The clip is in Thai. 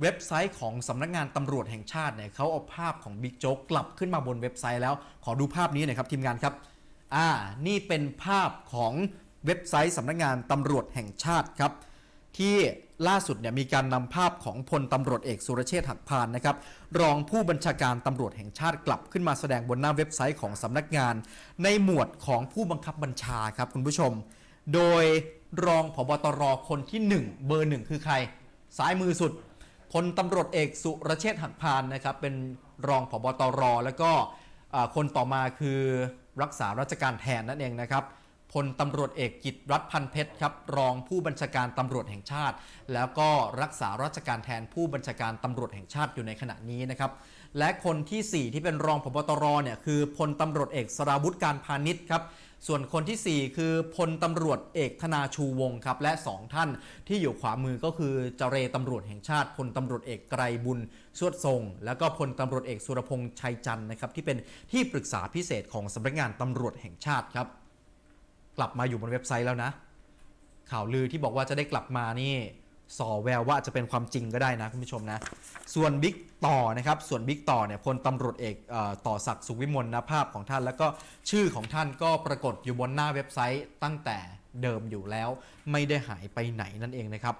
เว็บไซต์ของสำนักงานตำรวจแห่งชาติเนี่ยเขาเอาภาพของบิ๊กโจ๊กกลับขึ้นมาบนเว็บไซต์แล้ว ขอดูภาพนี้หน่อยครับทีมงานครับ อ่า นี่เป็นภาพของเว็บไซต์สำนักงานตำรวจแห่งชาติครับ ที่ล่าสุดเนี่ยมีการนำภาพของพลตำรวจเอกสุรเชษฐ์หักพานนะครับ รองผู้บัญชาการตำรวจแห่งชาติกลับขึ้นมาแสดงบนหน้าเว็บไซต์ของสำนักงาน ในหมวดของผู้บังคับบัญชาครับคุณผู้ชม โดยรองผบตรคนที่ 1 เบอร์หนึ่งคือใคร ซ้ายมือสุด พลตำรวจเอกสุรเชษฐ์หักพานนะครับเป็นรองผบตร แล้วก็คนต่อมาคือรักษาราชการแทนนั่นเองนะครับ พลตำรวจเอกกิตรัฐพันเพชรครับรองผู้บัญชาการตำรวจแห่งชาติ แล้วก็รักษาราชการแทนผู้บัญชาการตำรวจแห่งชาติอยู่ในขณะนี้นะครับและคนทีสี่4 ที่เป็นรองพบตรเนี่ยคือพลตำรวจเอกสราวุธการพาณิชย์ครับส่วนคนทีสี่ 4 คือพลตำรวจเอกธนาชูวงครับและ 2 ท่านที่อยู่ขวามือก็คือเจเรตำรวจแห่งชาติพลตำรวจเอกไกรบุญสวดทรง แล้วก็พลตำรวจเอกสุรพงษ์ชัยจันทร์นะครับที่เป็นที่ปรึกษาพิเศษของสำนักงานตำรวจแห่งชาติครับ กลับมาอยู่บนเว็บไซต์แล้วนะ ข่าวลือที่บอกว่าจะได้กลับมานี่สอแววว่าอาจจะเป็นความจริงก็ได้นะคุณผู้ชมนะ ส่วนบิ๊กต่อนะครับส่วนบิ๊กต่อเนี่ยพลตำรวจเอกอต่อศักดิ์สุขวิมลนะภาพของท่าน แล้วก็ชื่อของท่านก็ปรากฏอยู่บนหน้าเว็บไซต์ตั้งแต่เดิมอยู่แล้ว ไม่ได้หายไปไหนนั่นเองนะครับ